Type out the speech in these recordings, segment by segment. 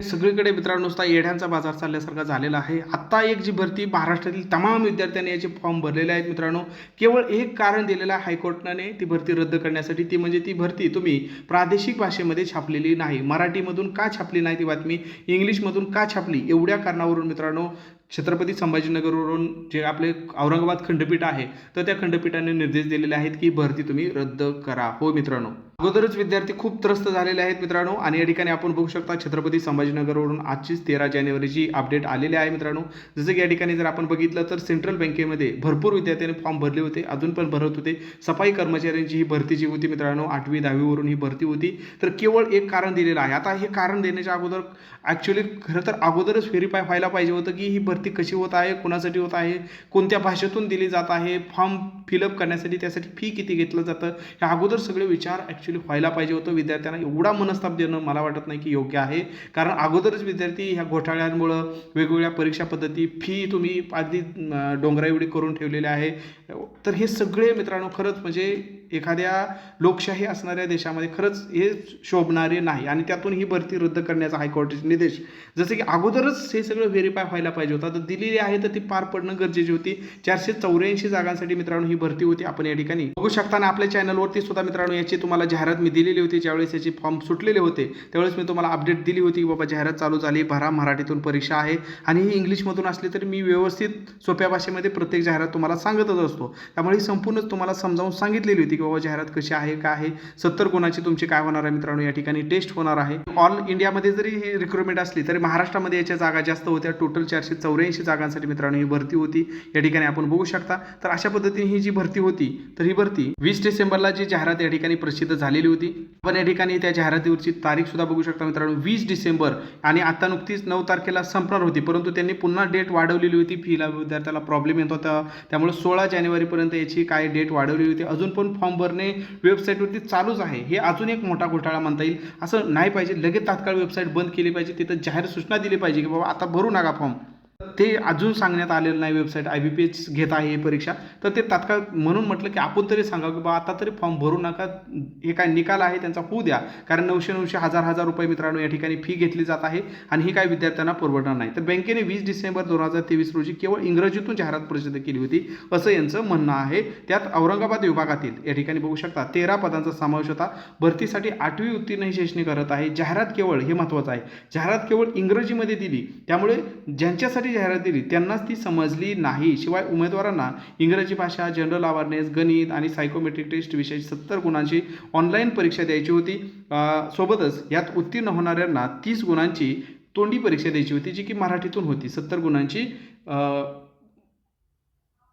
सगळीकडे मित्रांनो नुसता येड्यांचा बाजार चालल्यासारखा झालेला आहे. आत्ता एक जी भरती महाराष्ट्रातील तमाम विद्यार्थ्यांनी याचे फॉर्म भरलेले आहेत मित्रांनो. केवळ एक कारण दिलेलं आहे हायकोर्टाने ती भरती रद्द करण्यासाठी. ती म्हणजे ती भरती तुम्ही प्रादेशिक भाषेमध्ये छापलेली नाही. मराठीमधून का छापली नाही ती बातमी? इंग्लिशमधून का छापली? एवढ्या कारणावरून मित्रांनो छत्रपती संभाजीनगरवरून जे आपले औरंगाबाद खंडपीठ आहे तर त्या खंडपीठाने निर्देश दिलेले आहेत की भरती तुम्ही रद्द करा. हो मित्रांनो. अगोदरच विद्यार्थी खूप त्रस्त झालेले आहेत मित्रांनो. आणि या ठिकाणी आपण बघू शकता छत्रपती संभाजीनगरवरून आजचीच तेरा जानेवारीची अपडेट आलेली आहे मित्रांनो. जसं की या ठिकाणी जर आपण बघितलं तर सेंट्रल बँकेमध्ये भरपूर विद्यार्थ्यांनी फॉर्म भरले होते अजून पण भरत होते. सफाई कर्मचाऱ्यांची ही भरती जी होती मित्रांनो आठवी दहावीवरून ही भरती होती. तर केवळ एक कारण दिलेलं आहे. आता हे कारण देण्याच्या अगोदर ॲक्च्युली खरं तर अगोदरच व्हेरीफाय व्हायला पाहिजे होतं की ही भरती कशी होत आहे कोणासाठी होत आहे कोणत्या भाषेतून दिली जात आहे फॉर्म फिलअप करण्यासाठी त्यासाठी फी किती घेतलं जातं हे अगोदर सगळे विचार ॲक्च्युली व्हायला पाहिजे होतं. विद्यार्थ्यांना एवढा मनस्ताप देणं मला वाटत नाही की योग्य आहे. कारण अगोदरच विद्यार्थी ह्या घोटाळ्यांमुळं वेगवेगळ्या परीक्षा पद्धती फी तुम्ही अगदी डोंगरा एवढी करून ठेवलेले आहे. तर हे सगळे मित्रांनो खरंच म्हणजे एखाद्या लोकशाही असणाऱ्या देशामध्ये खरंच हे शोभणारे नाही. आणि त्यातून ही भरती रद्द करण्याचा हायकोर्टाचे निर्देश. जसे की अगोदरच हे सगळं व्हेरीफाय व्हायला पाहिजे होतं. तर दिलेली आहे तर ती पार पडणं गरजेची होती. चारशे चौऱ्याऐंशी जागांसाठी मित्रांनो ही भरती होती आपण या ठिकाणी. बघू शकता ना आपल्या चॅनलवरती सुद्धा मित्रांनो याची तुम्हाला जाहिरात मी दिलेली होती. ज्यावेळेस याची फॉर्म सुटलेले होते त्यावेळेस मी तुम्हाला अपडेट दिली होती की बाबा जाहिरात चालू झाली भरा मराठीतून परीक्षा आहे. आणि ही इंग्लिशमधून असली तरी मी व्यवस्थित सोप्या भाषेमध्ये प्रत्येक जाहिरात तुम्हाला सांगतच असतो. त्यामुळे ही संपूर्ण तुम्हाला समजावून सांगितलेली होती. की बाबा जाहिरात कशी आहे काय आहे सत्तर गुणाची तुमची काय होणार आहे मित्रांनो? या ठिकाणी टेस्ट होणार आहे. ऑल इंडियामध्ये जरी ही रिक्रुटमेंट असली तरी महाराष्ट्रामध्ये याच्या जागा जास्त होत्या. टोटल चारशे चौऱ्याऐंशी जागांसाठी मित्रांनो ही भरती होती. या ठिकाणी आपण बघू शकता. तर अशा पद्धतीने ही जी भरती होती तर ही भरती वीस डिसेंबरला जी जाहिरात या ठिकाणी प्रसिद्ध झालेली होती. आपण या ठिकाणी त्या जाहिरातीवरची तारीख सुद्धा बघू शकता मित्रांनो. वीस डिसेंबर आणि आता नुकतीच नऊ तारखेला संपणार होती. परंतु त्यांनी पुन्हा डेट वाढवलेली होती. फीला विद्यार्थ्याला प्रॉब्लेम येत होता. त्यामुळे सोळा जानेवारीपर्यंत याची काय डेट वाढवली होती अजून पण फॉर्म भरणे वेबसाईटवरती चालूच आहे. हे अजून एक मोठा घोटाळा म्हणता येईल. असं नाही पाहिजे. लगेच तात्काळ वेबसाईट बंद केली पाहिजे. तिथं जाहीर सूचना दिली पाहिजे की बाबा आता भरू नका फॉर्म ते अजून सांगण्यात आलेलं नाही website I B P H घेत आहे ही परीक्षा. तर ते तात्काळ म्हणून म्हटलं की आपण तरी सांगा की बा आता तरी फॉर्म भरू नका. हे काय निकाल आहे त्यांचा होऊ द्या. कारण नऊशे नऊशे हजार हजार रुपये मित्रांनो या ठिकाणी फी घेतली जात आहे आणि ही काय विद्यार्थ्यांना परवडणार नाही. तर बँकेने वीस डिसेंबर दोन हजार तेवीस रोजी केवळ इंग्रजीतून जाहिरात प्रसिद्ध केली होती असं यांचं म्हणणं आहे. त्यात औरंगाबाद विभागातील या ठिकाणी बघू शकता तेरा पदांचा समावेश होता. भरतीसाठी आठवी उत्तीर्ण ही शैक्षणिक करत आहे. जाहिरात केवळ हे महत्त्वाचं आहे. जाहिरात केवळ इंग्रजीमध्ये दिली. त्यामुळे ज्यांच्यासाठी जाहिरात दिली त्यांनाच ती समजली नाही. शिवाय उमेदवारांना इंग्रजी भाषा जनरल अवेअरनेस गणित आणि सायकोमेट्रिक टेस्ट विषयी सत्तर गुणांची ऑनलाईन परीक्षा द्यायची होती. सोबतच यात उत्तीर्ण होणाऱ्यांना तीस गुणांची तोंडी परीक्षा द्यायची होती जी की मराठीतून होती. सत्तर गुणांची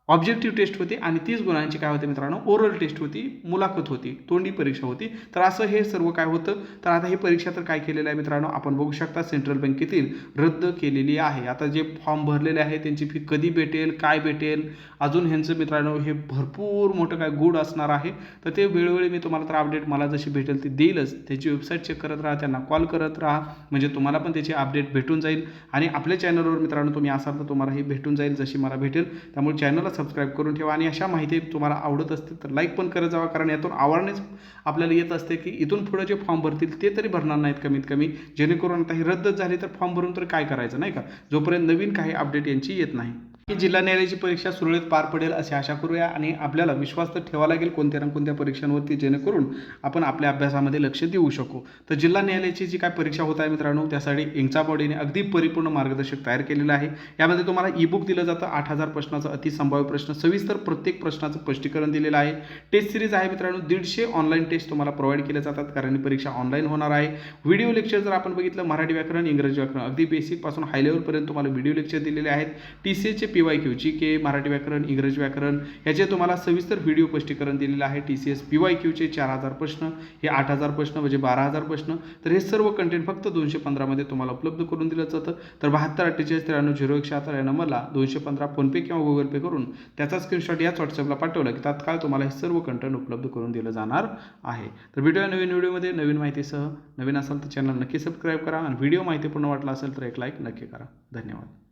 ऑब्जेक्टिव्ह टेस्ट होती आणि तीस गुणांची काय होते मित्रांनो? ओरल टेस्ट होती मुलाखत होती तोंडी परीक्षा होती. तर असं हे सर्व काय होतं? तर आता ही परीक्षा तर काय केलेलं आहे मित्रांनो? आपण बघू शकता सेंट्रल बँकेतील रद्द केलेली आहे. आता जे फॉर्म भरलेले आहे त्यांची फी कधी भेटेल काय भेटेल? अजून ह्यांचं मित्रांनो हे भरपूर मोठं काय गुड असणार आहे. तर ते वेळोवेळी मी तुम्हाला तर अपडेट मला जशी भेटेल ती देईलच. त्याची वेबसाईट चेक करत राहा त्यांना कॉल करत राहा. म्हणजे तुम्हाला पण त्याची अपडेट भेटून जाईल. आणि आपल्या चॅनलवर मित्रांनो तुम्ही असाल तर तुम्हाला ही भेटून जाईल जशी मला भेटेल. त्यामुळे चॅनलला सबस्क्राईब करून ठेवा आणि अशा माहिती तुम्हाला आवडत असतील तर लाईक पण करत जावा. कारण यातून अवेअरनेस आपल्याला येत असते की इथून पुढे जे फॉर्म भरतील ते तरी भरणार नाहीत कमीत कमी जेणेकरून आता ही रद्दच झाली तर फॉर्म भरून तर काय करायचं नाही का? जोपर्यंत नवीन काही अपडेट यांची येत नाही. की जिल्हा न्यायालयाची परीक्षा सुरळीत पार पडेल अशी आशा करूया आणि आपल्याला विश्वास तर ठेवा लागेल कोणत्या ना कोणत्या परीक्षांवरती जेणेकरून आपण आपल्या अभ्यासामध्ये लक्ष देऊ शकू. तर जिल्हा न्यायालयाची जी काय परीक्षा होत आहे मित्रांनो त्यासाठी इंचा बॉडीने अगदी परिपूर्ण मार्गदर्शक तयार केलेलं आहे. यामध्ये तुम्हाला ई बुक दिलं जातं आठ हजार प्रश्नाचं अतिसंभाव्य प्रश्न सविस्तर प्रत्येक प्रश्नाचं स्पष्टीकरण दिलेलं आहे. टेस्ट सिरीज आहे मित्रांनो दीडशे ऑनलाईन टेस्ट तुम्हाला प्रोव्हाइड केल्या जातात कारण ही परीक्षा ऑनलाईन होणार आहे. व्हिडिओ लेक्चर जर आपण बघितलं मराठी व्याकरण इंग्रजी व्याकरण अगदी बेसिकपासून हाय लेवलपर्यंत तुम्हाला व्हिडिओ लेक्चर दिलेले आहेत. T C एचे P Y Q G K Marathi व्याकरण इंग्रजी व्याकरण याचे तुम्हाला सविस्तर व्हिडिओ स्पष्टीकरण दिलेलं आहे. T C S P Y क्यूचे चार हजार प्रश्न हे आठ हजार प्रश्न म्हणजे बारा हजार प्रश्न. तर हे सर्व कंटेंट फक्त दोनशे पंधरामध्ये तुम्हाला उपलब्ध करून दिलं जातं. तर बहात्तर अठ्ठेचाळीस त्र्याण्णव झिरो एकशे अठरा या नंबरला दोनशे पंधरा फोनपे किंवा गुगल पे करून त्याचा स्क्रीनशॉट याच व्हॉट्सअपला पाठवलं की तात्काळ तुम्हाला हे सर्व कंटेंट उपलब्ध करून दिलं जाणार आहे. तर भेटूया नवीन व्हिडिओमध्ये नवीन माहितीसह. नवीन असाल तर चॅनल नक्की सबस्क्राईब करा आणि व्हिडिओ माहितीपूर्ण वाटला असेल तर एक लाईक नक्की करा. धन्यवाद.